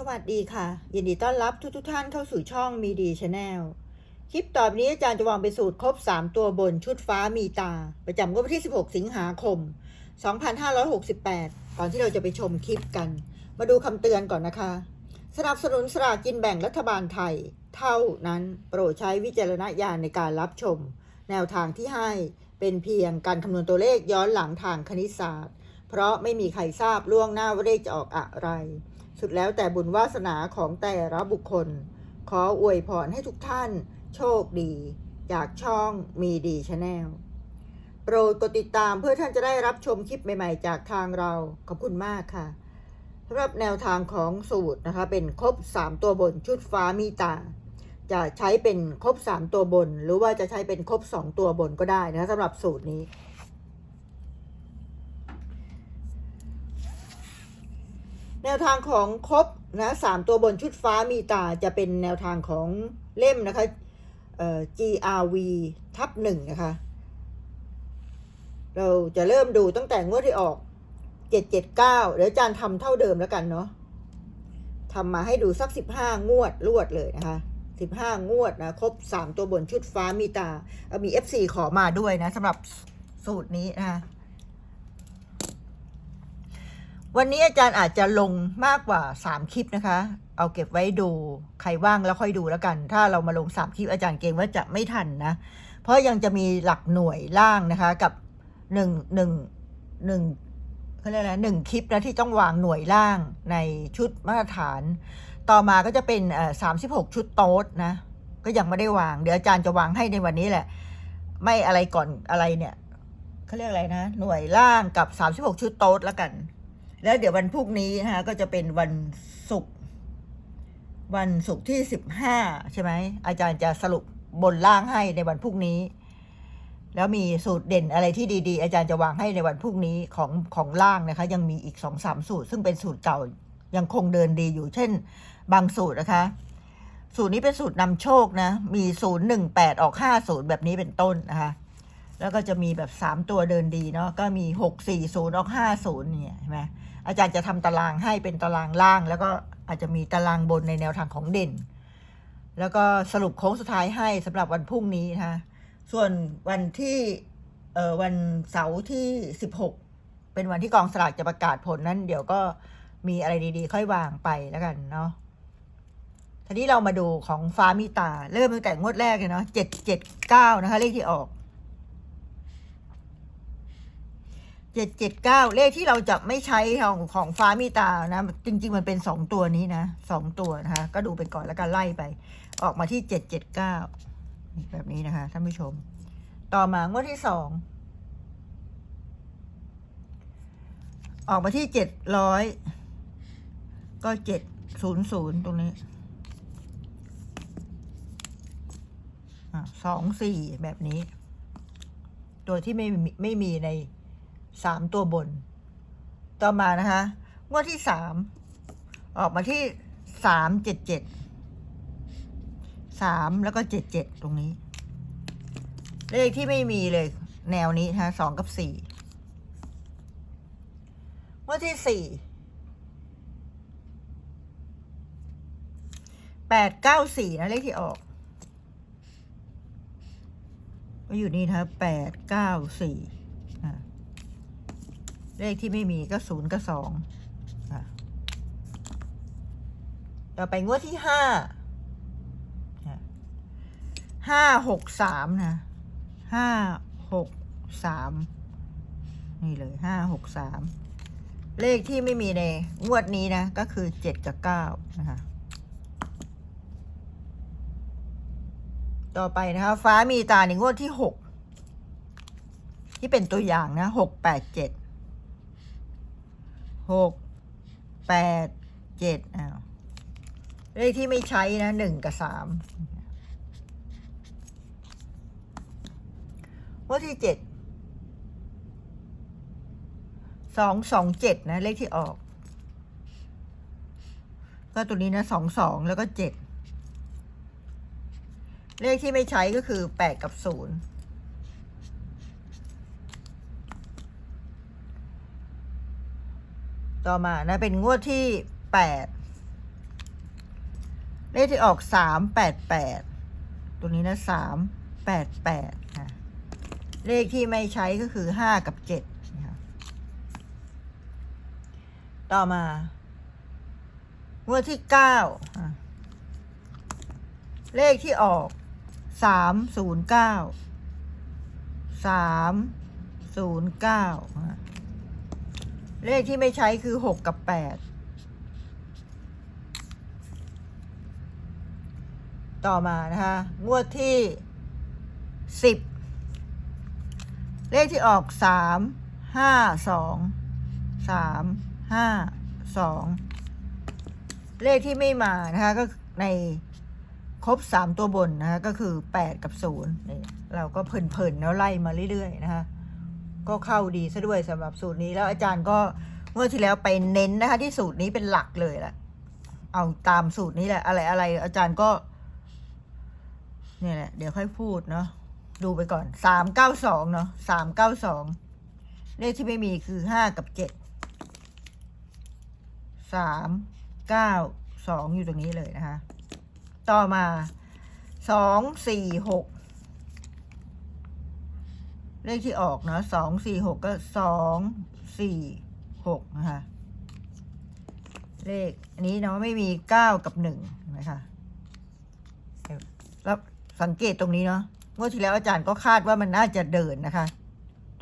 สวัสดีค่ะ ยินดีต้อนรับทุกทุกท่านเข้าสู่ช่องมีดีชาแนลคลิปต่อไปนี้อาจารย์จะวางเป็นสูตรครบ 3 ตัวบนชุดฟ้ามีตา ประจำงวดวันที่ 16 สิงหาคม 2568 ก่อนที่เราจะไปชมคลิปกัน มาดูคำเตือนก่อนนะคะ สนับสนุนสลากกินแบ่งรัฐบาลไทย เท่านั้นโปรดใช้วิจารณญาณในการรับชม แนวทางที่ให้เป็นเพียงการคำนวณตัวเลขย้อนหลังทางคณิตศาสตร์ เพราะไม่มีใครทราบล่วงหน้าว่าเลขจะออกอะไร สุดแล้วแต่บุญวาสนาของแต่ละบุคคล ขออวยพรให้ทุกท่านโชคดี จากช่องมีดีชาแนลโปรดกดติดตามเพื่อท่านจะได้รับชมคลิปใหม่ๆ จากทางเรา ขอบคุณมากค่ะสำหรับแนวทางของสูตรนะคะ เป็นครบ 3 ตัวบนชุดฟ้ามีตา จะใช้เป็นครบ 3 ตัวบน หรือว่าจะใช้เป็นครบ 2 ตัวบนก็ได้นะะสำหรับสูตรนี้ แนวทางของครบนะสามตัวบนชุดฟ้ามีตาจะเป็นแนวทางของเล่มนะคะเอ่อ GRV ทับหนึ่งนะคะ เราจะเริ่มดูตั้งแต่งวดที่ออก779เดี๋ยวอาจารย์ทำเท่าเดิมแล้วกันเนาะทำมาให้ดูสัก15งวดรวดเลยนะคะ15งวดนะ ครบ3ตัวบนชุดฟ้ามีตาเอามี FC ขอมาด้วยนะสำหรับสูตรนี้นะคะ วันนี้อาจารย์อาจจะลงมากกว่า 3 คลิปนะคะ เอาเก็บไว้ดู ใครว่างแล้วค่อยดูแล้วกัน ถ้าเรามาลง 3 คลิปอาจารย์เกรงว่าจะไม่ทันนะ เพราะยังจะมีหลักหน่วยล่างนะคะ กับหนึ่งหนึ่งหนึ่งเขาเรียกอะไรหนึ่งคลิปนะที่ต้องวางหน่วยล่างในชุดมาตรฐาน ต่อมาก็จะเป็นเอ่อสามสิบหกชุดโต๊ดนะ ก็ยังไม่ได้วาง เดี๋ยวอาจารย์จะวางให้ในวันนี้แหละ ไม่อะไรก่อนอะไรเนี่ยเขาเรียกอะไรนะ หน่วยล่างกับสามสิบหกชุดโต๊ดแล้วกัน แล้วเดี๋ยววันพรุ่งนี้นะคะก็จะเป็นวันศุกร์วันศุกร์ที่สิบห้าใช่ไหมอาจารย์จะสรุปบนล่างให้ในวันพรุ่งนี้ แล้วมีสูตรเด่นอะไรที่ดีๆ อาจารย์จะวางให้ในวันพรุ่งนี้ของของล่างนะคะ ยังมีอีกสองสามสูตร ซึ่งเป็นสูตรเก่ายังคงเดินดีอยู่ เช่น บางสูตรนะคะ สูตรนี้เป็นสูตรนำโชคนะ มีศูนย์หนึ่งแปดออกห้าศูนย์แบบนี้เป็นต้นนะคะแล้วก็จะมีแบบสามตัวเดินดีเนาะก็มีหกสี่ศูนย์ออกห้าศูนย์เนี่ยใช่ไหม อาจารย์จะทำตารางให้เป็นตารางล่าง แล้วก็อาจจะมีตารางบนในแนวทางของเด่น แล้วก็สรุปโค้งสุดท้ายให้สำหรับวันพรุ่งนี้นะคะส่วนวันที่เอ่อวันเสาร์ที่สิบหกเป็นวันที่กองสลากจะประกาศผลนั้น เดี๋ยวก็มีอะไรดีๆ ค่อยวางไปแล้วกันเนาะทีนี้เรามาดูของฟ้ามีตา เริ่มตั้งแต่งวดแรกเลยเนาะเจ็ดเจ็ดเก้านะคะ เลขที่ออก เจ็ดเจ็ดเก้าเลขที่เราจะไม่ใช้ของของฟ้ามีตานะ จริง ๆ มันเป็นสองตัวนี้นะสองตัวนะคะ ก็ดูไปก่อนแล้วกันไล่ไป ออกมาที่เจ็ดเจ็ดเก้าแบบนี้นะคะท่านผู้ชม ต่อมางวดที่สองออกมาที่เจ็ดร้อยก็เจ็ดศูนย์ศูนย์ตรงนี้สองสี่แบบนี้ ตัวที่ไม่ไม่มีใน สามตัวบน ต่อมานะคะงวดที่สามออกมาที่สามเจ็ดเจ็ดสามแล้วก็เจ็ดเจ็ดตรงนี้ เลขที่ไม่มีเลย แนวนี้นะคะสองกับสี่งวดที่สี่แปดเก้าสี่นะเลขที่ออกก็อยู่นี่นะแปดเก้าสี่ เลขที่ไม่มีก็ศูนย์ก็สองต่อไปงวดที่ห้าห้าหกสามนะห้าหกสามนี่เลยห้าหกสามเลขที่ไม่มีในงวดนี้นะ ก็คือเจ็ดกับเก้านะคะต่อไปนะคะ ฟ้ามีตาในงวดที่หกที่เป็นตัวอย่างนะหกแปดเจ็ด หกแปดเจ็ดอ้าวเลขที่ไม่ใช้นะหนึ่งกับสามงวดที่เจ็ดสองสองเจ็ดนะ เลขที่ออก ก็ตัวนี้นะสองสองแล้วก็เจ็ดเลขที่ไม่ใช้ก็คือแปดกับศูนย์ ต่อมานะเป็นงวดที่แปดเลขที่ออกสามแปดแปดตัวนี้นะสามแปดแปดค่ะเลขที่ไม่ใช้ก็คือห้ากับเจ็ดนะคะต่อมางวดที่เก้าเลขที่ออกสามศูนย์เก้าสามศูนย์เก้า เลขที่ไม่ใช้คือหกกับแปดต่อมานะคะ งวดที่สิบเลขที่ออกสามห้าสองสามห้าสองเลขที่ไม่มานะคะก็ในครบสามตัวบนนะคะก็คือแปดกับศูนย์นี่เราก็เพลินๆแล้วไล่มาเรื่อยๆนะคะ ก็เข้าดีซะด้วยสำหรับสูตรนี้แล้วอาจารย์ก็เมื่อที่แล้วไปเน้นนะคะ ที่สูตรนี้เป็นหลักเลยแหละเอาตามสูตรนี้แหละ อะไรอะไรอาจารย์ก็ เนี่ยแหละ เดี๋ยวค่อยพูดเนาะดูไปก่อนสามเก้าสองเนาะสามเก้าสองเลขที่ไม่มีคือห้ากับเจ็ดสามเก้าสองอยู่ตรงนี้เลยนะคะ ต่อมาสองสี่หก เลขที่ออกเนาะสองสี่หกก็สองสี่หกนะคะ เลขอันนี้เนาะไม่มีเก้ากับหนึ่งเห็นไหมคะแล้วสังเกตตรงนี้เนาะงวดที่แล้วอาจารย์ก็คาดว่ามันน่าจะเดินนะคะ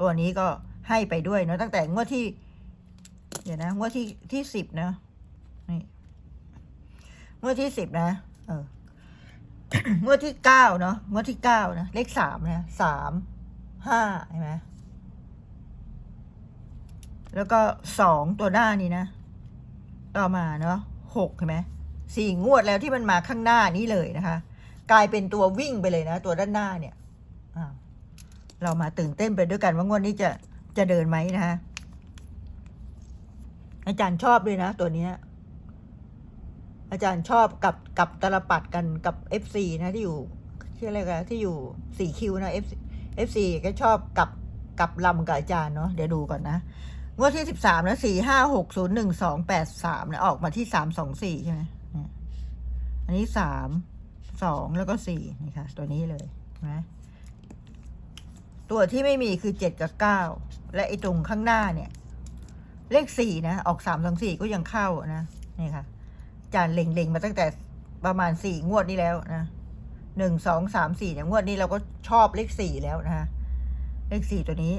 ตัวนี้ก็ให้ไปด้วยเนาะตั้งแต่งวดที่ เดี๋ยวนะงวดที่ที่สิบนะนี่งวดที่สิบนะ เอองวดที่เก้าเนาะงวดที่เก้านะเลขสามนะสาม ห้าใช่ไหมแล้วก็สองตัวหน้านี้นะ ต่อมาเนาะหกเห็นไหมสี่งวดแล้วที่มันมาข้างหน้านี้เลยนะคะ กลายเป็นตัววิ่งไปเลยนะ ตัวด้านหน้าเนี่ยเรามาตื่นเต้นไปด้วยกันว่างวดนี้จะจะเดินไหมนะคะอาจารย์ชอบด้วยนะ ตัวเนี้ยอาจารย์ชอบกับกับตลปัดกันกับเอฟซีนะที่อยู่ที่อะไรกันที่อยู่สี่คิวนะเอฟ เอฟซีก็ชอบกับกับลำกับอาจารย์เนาะเดี๋ยวดูก่อนนะงวดที่สิบสามนะสี่ห้าหกศูนย์หนึ่งสองแปดสามนะออกมาที่สามสองสี่ใช่ไหมเนี่ยอันนี้สามสองแล้วก็สี่นี่ค่ะ ตัวนี้เลยนไหมตัวที่ไม่มีคือเจ็ดกับเก้าและไอ้ตรงข้างหน้าเนี่ย เลขสี่นะ ออกสามสองสี่ก็ยังเข้านะนี่ค่ะจานเล็งๆมาตั้งแต่ประมาณสี่งวดนี้แล้วนะ หนึ่งสองสามสี่เนี่ยงงวดนี้เราก็ชอบเลขสี่แล้วนะฮะเลขสี่ตัวนี้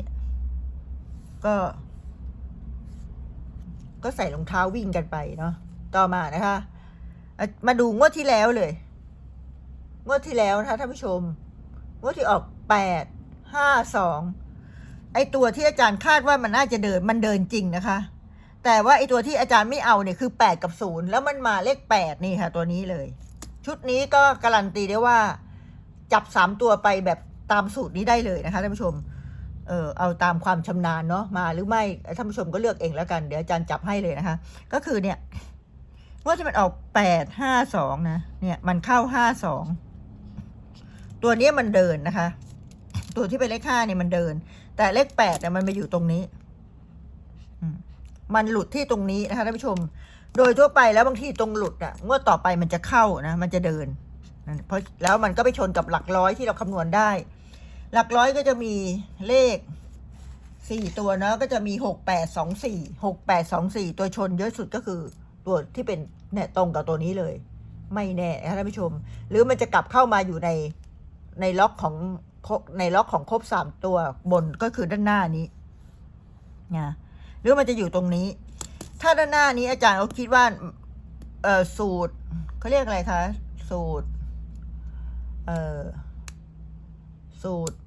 ก็ ก็ใส่รองเท้าวิ่งกันไปเนาะต่อมานะคะ มาดูงวดที่แล้วเลย งวดที่แล้วนะคะท่านผู้ชม งวดที่ออกแปดห้าสองไอตัวที่อาจารย์คาดว่ามันน่าจะเดินมันเดินจริงนะคะ แต่ว่าไอตัวที่อาจารย์ไม่เอาเนี่ยคือแปดกับศูนย์แล้วมันมาเลขแปดนี่ค่ะ ตัวนี้เลย ชุดนี้ก็การันตีได้ว่าจับสามตัวไปแบบตามสูตรนี้ได้เลยนะคะท่านผู้ชม เออเอาตามความชำนาญเนาะมาหรือไม่ท่านผู้ชมก็เลือกเองแล้วกัน เดี๋ยวอาจารย์จับให้เลยนะคะ ก็คือเนี่ยว่าที่มันออกแปดห้าสองนะ เนี่ยมันเข้าห้าสองตัวนี้มันเดินนะคะ ตัวที่เป็นเลขห้าเนี่ยมันเดิน แต่เลขแปดเนี่ยมันมาอยู่ตรงนี้ มันหลุดที่ตรงนี้นะคะท่านผู้ชม โดยทั่วไปแล้วบางทีตรงหลุดอะงวดต่อไปมันจะเข้านะ มันจะเดินเพราะแล้วมันก็ไปชนกับหลักร้อยที่เราคำนวณได้ หลักร้อยก็จะมีเลขสี่ตัวเนาะก็จะมีหกแปดสองสี่หกแปดสองสี่ตัวชนเยอะสุดก็คือตัวที่เป็นเนี่ยตรงกับตัวนี้เลย ไม่แน่นะท่านผู้ชม หรือมันจะกลับเข้ามาอยู่ในในล็อกของในล็อกของครบสามตัวบนก็คือด้านหน้านี้นะหรือมันจะอยู่ตรงนี้ ถ้าด้านหน้านี้อาจารย์เขาคิดว่าเออสูตรเขาเรียกอะไรคะสูตรเออสูตร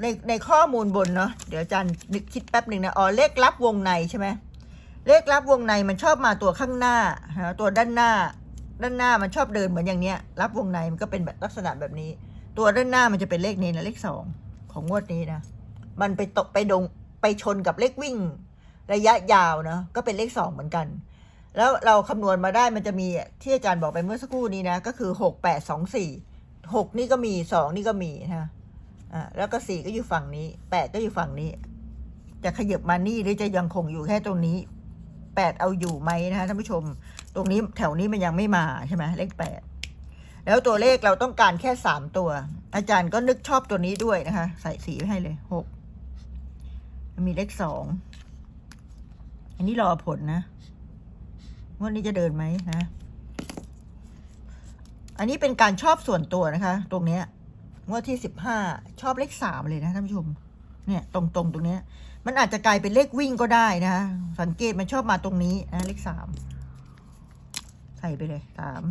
ในในข้อมูลบนเนาะเดี๋ยวอาจารย์นึกคิดแป๊บหนึ่งนะอ๋อเลขลับวงในใช่ไหมเลขลับวงในมันชอบมาตัวข้างหน้านะตัวด้านหน้า ด้านหน้ามันชอบเดินเหมือนอย่างเนี้ยรับวงในมันก็เป็นแบบลักษณะแบบนี้ ตัวด้านหน้ามันจะเป็นเลขนี้นะเลขสองของงวดนี้นะมันไปตกไปดง ไปชนกับเลขวิ่ง ระยะยาวเนาะก็เป็นเลขสองเหมือนกัน แล้วเราคำนวณมาได้มันจะมีที่อาจารย์บอกไปเมื่อสักครู่นี้นะ ก็คือหกแปดสองสี่หกนี่ก็มีสองนี่ก็มีนะอ่าแล้วก็สี่ก็อยู่ฝั่งนี้แปดก็อยู่ฝั่งนี้ จะขยับมานี่หรือจะยังคงอยู่แค่ตรงนี้แปดเอาอยู่ไหมนะคะท่านผู้ชม ตรงนี้แถวนี้มันยังไม่มาใช่ไหมเลขแปดแล้วตัวเลขเราต้องการแค่สามตัว อาจารย์ก็นึกชอบตัวนี้ด้วยนะคะ ใส่สีไว้ให้เลยหก มีเลขสอง อันนี้รอผลนะว่านี้จะเดินไหมนะ อันนี้เป็นการชอบส่วนตัวนะคะ ตรงเนี้ยงวดที่สิบห้าชอบเลขสามเลยนะท่านผู้ชม เนี่ยตรงๆตรงเนี้ย มันอาจจะกลายเป็นเลขวิ่งก็ได้นะคะสังเกตมันชอบมาตรงนี้นะเลขสามใส่ไปเลยสาม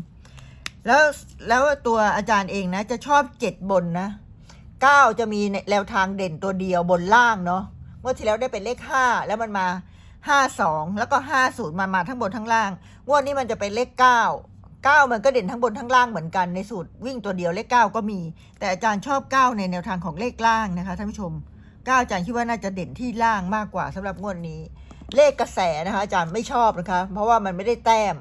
แล้วแล้วตัวอาจารย์เองนะ จะชอบเจ็ดบนนะเก้าจะมีแนวทางเด่นตัวเดียวบนล่างเนาะ เมื่อที่แล้วได้เป็นเลขห้าแล้วมันมาห้าสองแล้วก็ห้าศูนย์มามาทั้งบนทั้งล่าง งวดนี้มันจะเป็นเลขเก้าเก้ามันก็เด่นทั้งบนทั้งล่างเหมือนกันในสูตรวิ่งตัวเดียวเลขเก้าก็มี แต่อาจารย์ชอบเก้าในแนวทางของเลขล่างนะคะท่านผู้ชมก้าอาจารย์คิดว่าน่าจะเด่นที่ล่างมากกว่าสำหรับงวดนี้ เลขกระแสนะคะ อาจารย์ไม่ชอบนะคะ เพราะว่ามันไม่ได้แต้ม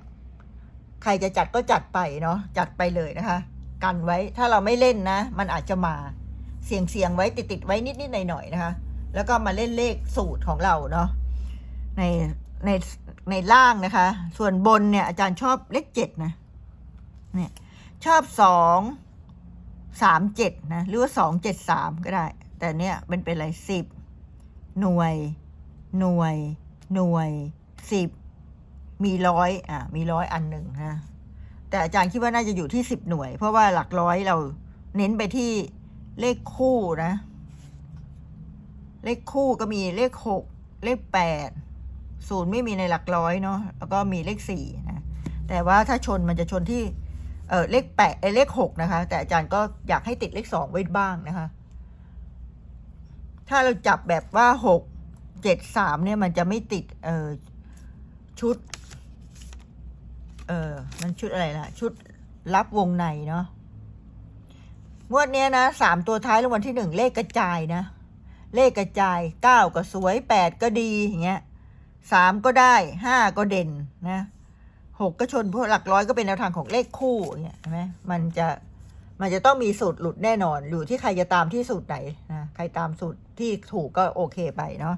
ใครจะจัดก็จัดไปเนาะจัดไปเลยนะคะ กันไว้ถ้าเราไม่เล่นนะ มันอาจจะมาเสียงเสียงๆไว้ติดติดๆไว้นิดนิดหน่อยหน่อยๆนะคะ แล้วก็มาเล่นเลขสูตรของเราเนาะในในในล่างนะคะ ส่วนบนเนี่ย อาจารย์ชอบเลขเจ็ดนะเนี่ยชอบสองสามเจ็ดนะ หรือว่าสองเจ็ดสามก็ได้ แต่เนี่ยมันเป็นอะไรสิบหน่วย หน่วย หน่วยสิบมีร้อยอะ มีร้อยอันหนึ่งนะแต่อาจารย์คิดว่าน่าจะอยู่ที่สิบหน่วย เพราะว่าหลักร้อยเราเน้นไปที่เลขคู่นะ เลขคู่ก็มีเลขหกเลขแปดศูนย์ไม่มีในหลักร้อยเนาะแล้วก็มีเลขสี่นะแต่ว่าถ้าชนมันจะชนที่เออเลขแปดเออเลขหกนะคะ แต่อาจารย์ก็อยากให้ติดเลขสองไว้บ้างนะคะ ถ้าเราจับแบบว่าหกเจ็ดสามเนี่ยมันจะไม่ติดเออชุด เออมันชุดอะไรล่ะ ชุดรับวงในเนาะงวดเนี้ยนะสามตัวท้ายรางวัลที่หนึ่งเลขกระจายนะ เลขกระจายเก้าก็สวยแปดก็ดีอย่างเงี้ยสามก็ได้ห้าก็เด่นนะหกก็ชนพวกหลักร้อยก็เป็นแนวทางของเลขคู่อย่างเนี่ยเห็นไหมมันจะมันจะต้องมีสูตรหลุดแน่นอน อยู่ที่ใครจะตามที่สูตรไหนนะใครตามสูตรที่ถูกก็โอเคไปเนาะ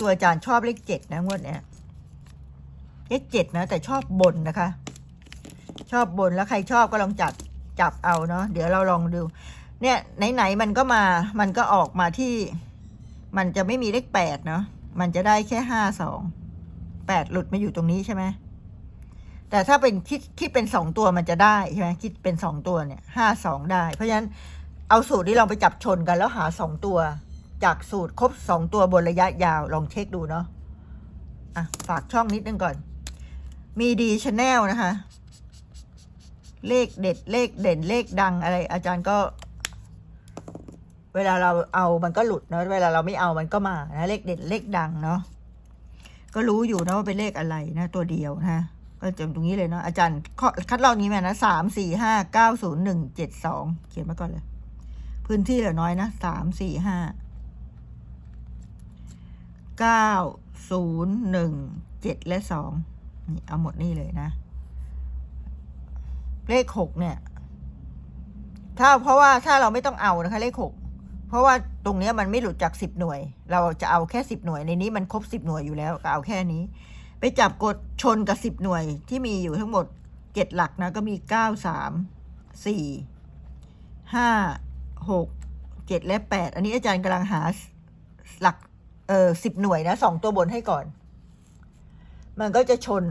ตัวอาจารย์ชอบเลขเจ็ดนะงวดเนี้ยเลขเจ็ดนะแต่ชอบบนนะคะ ชอบบนแล้วใครชอบก็ลองจับจับเอาเนาะเดี๋ยวเราลองดู เนี่ยไหนๆมันก็มามันก็ออกมาที่ มันจะไม่มีเลขแปดเนาะมันจะได้แค่ห้าสองแปดหลุดมาอยู่ตรงนี้ใช่ไหมแต่ถ้าเป็นคิดคิดเป็นสองตัวมันจะได้ใช่ไหมคิดเป็นสองตัวเนี่ยห้าสองได้ เพราะฉะนั้นเอาสูตรที่ลองไปจับชนกันแล้วหาสองตัว จากสูตรครบสองตัวบนระยะยาวลองเช็คดูเนาะอะฝากช่องนิดนึงก่อน มีดีชแนลนะคะ เลขเด็ดเลขเด่นเลขดังอะไร อาจารย์ก็ เวลาเราเอามันก็หลุดเนาะเวลาเราไม่เอามันก็มานะเลขเด่นเลขดังเนาะก็รู้อยู่นะว่าเป็นเลขอะไรนะ ตัวเดียวนะก็จำตรงนี้เลยเนาะอาจารย์คัดลอกนี้มานะสามสี่ห้าเก้าศูนย์หนึ่งเจ็ดสองเขียนมาก่อนเลย พื้นที่เหลือน้อยนะสามสี่ห้าเก้าศูนย์หนึ่งเจ็ดและสองนี่เอาหมดนี่เลยนะ เลขหกเนี่ย ถ้าเพราะว่าถ้าเราไม่ต้องเอานะคะ เลขหก เพราะว่าตรงนี้มันไม่หลุดจากสิบหน่วย เราจะเอาแค่สิบหน่วย ในนี้มันครบสิบหน่วยอยู่แล้วก็เอาแค่นี้ ไปจับกดชนกับสิบหน่วยที่มีอยู่ทั้งหมดเจ็ดหลักนะก็มีเก้าสามสี่ห้าหกเจ็ดและแปดอันนี้อาจารย์กำลังหาหลักเออสิบหน่วยนะสองตัวบนให้ก่อน มันก็จะชน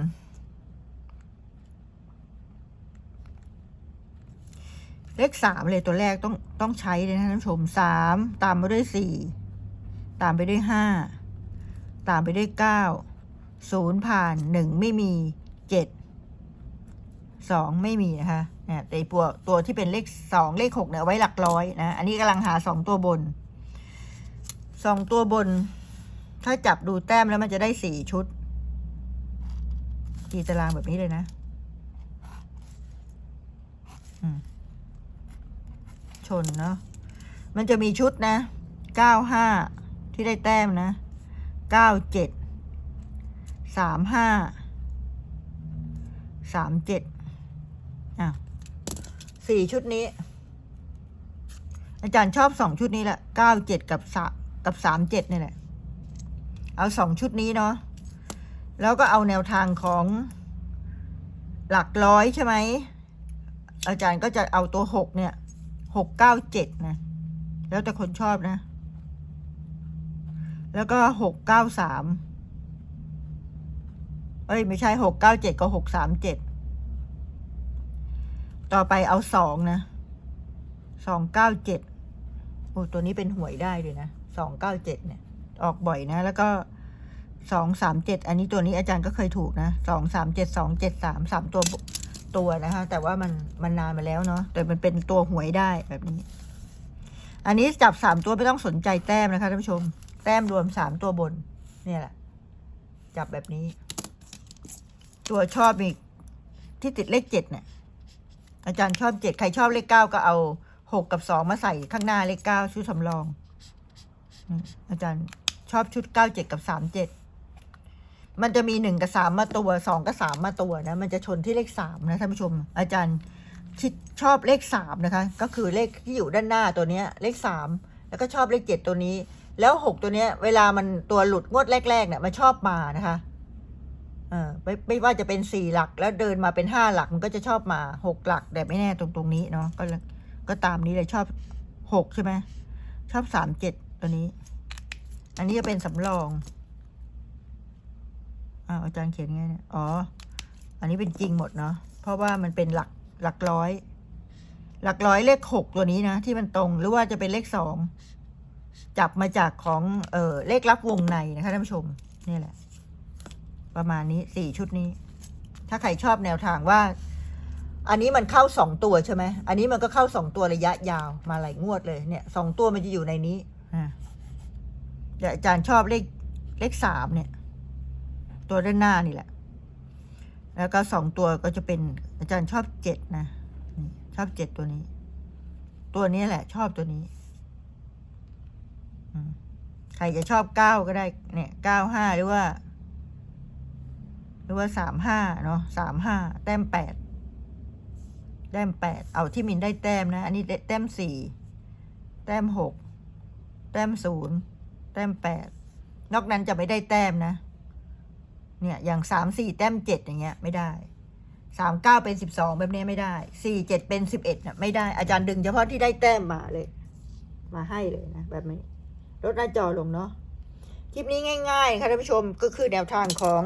เลขสามเลยตัวแรกต้องต้องใช้เลยนะท่านผู้ชมสามตามไปด้วยสี่ตามไปด้วยห้าตามไปด้วยเก้าศูนย์ผ่านหนึ่งไม่มีเจ็ดสองไม่มีนะคะเนี่ยแต่ตัวตัวที่เป็นเลขสองเลขหกเนี่ยไว้หลักร้อยนะ อันนี้กำลังหาสองตัวบนสองตัวบน ถ้าจับดูแต้มแล้วมันจะได้สี่ชุดตีตารางแบบนี้เลยนะ อืม ชนเนาะมันจะมีชุดนะเก้าห้าที่ได้แต้มนะเก้าเจ็ดสามห้าสามเจ็ดอะสี่ชุดนี้ อาจารย์ชอบสองชุดนี้แหละเก้าเจ็ดกับสามกับสามเจ็ดนี่แหละ เอาสองชุดนี้เนาะแล้วก็เอาแนวทางของหลักร้อยใช่ไหมอาจารย์ก็จะเอาตัวหกเนี่ย หกเก้าเจ็ดนะ แล้วแต่คนชอบนะ แล้วก็หกเก้าสามเอ้ย ไม่ใช่หกเก้าเจ็ดก็หกสามเจ็ดต่อไปเอาสองนะสองเก้าเจ็ดโอ้ตัวนี้เป็นหวยได้เลยนะสองเก้าเจ็ดเนี่ย ออกบ่อยนะ แล้วก็สองสามเจ็ดอันนี้ตัวนี้อาจารย์ก็เคยถูกนะสองสามเจ็ดสองเจ็ดสามสามตัว ตัวนะคะ แต่ว่ามันมันนานมาแล้วเนาะแต่มันเป็นตัวหวยได้แบบนี้ อันนี้จับสามตัวไม่ต้องสนใจแต้มนะคะท่านผู้ชม แต้มรวมสามตัวบน เนี่ยแหละ จับแบบนี้ ตัวชอบอีกที่ติดเลขเจ็ดเนี่ยอาจารย์ชอบเจ็ดใครชอบเลขเก้าก็เอาหกกับสองมาใส่ข้างหน้าเลขเก้าชุดสำรองอืมอาจารย์ชอบชุดเก้าเจ็ดกับสามเจ็ด มันจะมีหนึ่งกับสามมาตัวสองกับสามมาตัวนะ มันจะชนที่เลขสามนะท่านผู้ชม อาจารย์ที่ชอบเลขสามนะคะ ก็คือเลขที่อยู่ด้านหน้าตัวเนี้ย เลขสามแล้วก็ชอบเลขเจ็ดตัวนี้ แล้วหกตัวเนี้ย เวลามันตัวหลุดงวดแรกๆเนี่ยมันชอบมานะคะเออไม่ไม่ว่าจะเป็นสี่หลักแล้วเดินมาเป็นห้าหลักมันก็จะชอบมาหกหลักแต่ไม่แน่ตรงตรงนี้เนาะก็เลยก็ตามนี้เลยชอบหกใช่ไหมชอบสามเจ็ดตัวนี้ อันนี้จะเป็นสำรอง อ้าวอาจารย์เขียนไงเนี่ยอ๋อ อันนี้เป็นจริงหมดเนาะเพราะว่ามันเป็นหลักหลักร้อย หลักร้อยเลขหกตัวนี้นะ ที่มันตรงหรือว่าจะเป็นเลขสองจับมาจากของเออเลขลับวงในนะคะท่านผู้ชมนี่แหละ ประมาณนี้สี่ชุดนี้ ถ้าใครชอบแนวทางว่า อันนี้มันเข้าสองตัวใช่ไหมอันนี้มันก็เข้าสองตัวระยะยาวมาหลายงวดเลยเนี่ยสองตัวมันจะอยู่ในนี้อ่าอาจารย์ชอบเลขเลขสามเนี่ย ตัวด้านหน้านี่แหละ แล้วก็สองตัวก็จะเป็นอาจารย์ชอบเจ็ดนะชอบเจ็ดตัวนี้ ตัวนี้แหละ ชอบตัวนี้ใครจะชอบเก้าก็ได้ เนี่ยเก้าห้าหรือว่า หรือว่าสามห้าเนาะสามห้าแต้มแปดแต้มแปดเอาที่มินได้แต้มนะ อันนี้แต้มสี่แต้มหกแต้มศูนย์แต้มแปดนอกนั้นจะไม่ได้แต้มนะ เนี่ยอย่างสามสี่แต้มเจ็ดอย่างเงี้ยไม่ได้สามเก้าเป็นสิบสองแบบนี้ไม่ได้สี่เจ็ดเป็นสิบเอ็ดน่ะไม่ได้อาจารย์ดึงเฉพาะที่ได้แต้มมาเลย มาให้เลยนะแบบนี้ลดหน้าจอลงเนาะคลิปนี้ง่ายๆ ค่ะท่านผู้ชมก็คือแนวทางของ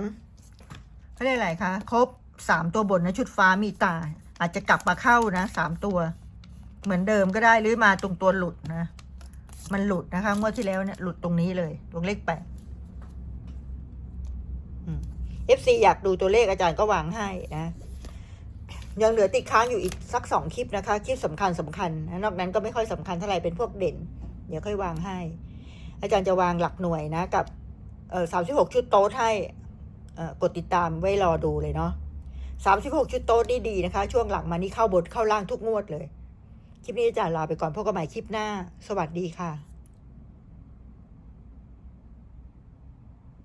เขาเรียกอะไรคะครบสามตัวบนนะชุดฟ้ามีตา อาจจะกลับมาเข้านะสามตัว เหมือนเดิมก็ได้หรือมาตรงตัวหลุดนะ มันหลุดนะคะงวดที่แล้วเนี่ยหลุดตรงนี้เลยตรงเลขแปด เอฟซีอยากดูตัวเลขอาจารย์ก็วางให้นะยังเหลือติดค้างอยู่อีกสักสองคลิปนะคะ คลิปสำคัญสำคัญนอกนั้นก็ไม่ค่อยสำคัญเท่าไหร่เป็นพวกเด่น เดี๋ยวค่อยวางให้ อาจารย์จะวางหลักหน่วยนะ กับเออสามสิบหกชุดโต๊ะให้กดติดตามไว้รอดูเลยเนาะสามสิบหกชุดโต๊ะนี่ดีนะคะ ช่วงหลังมานี่เข้าบทเข้าล่างทุกงวดเลย คลิปนี้อาจารย์ลาไปก่อนพบกันใหม่คลิปหน้า สวัสดีค่ะ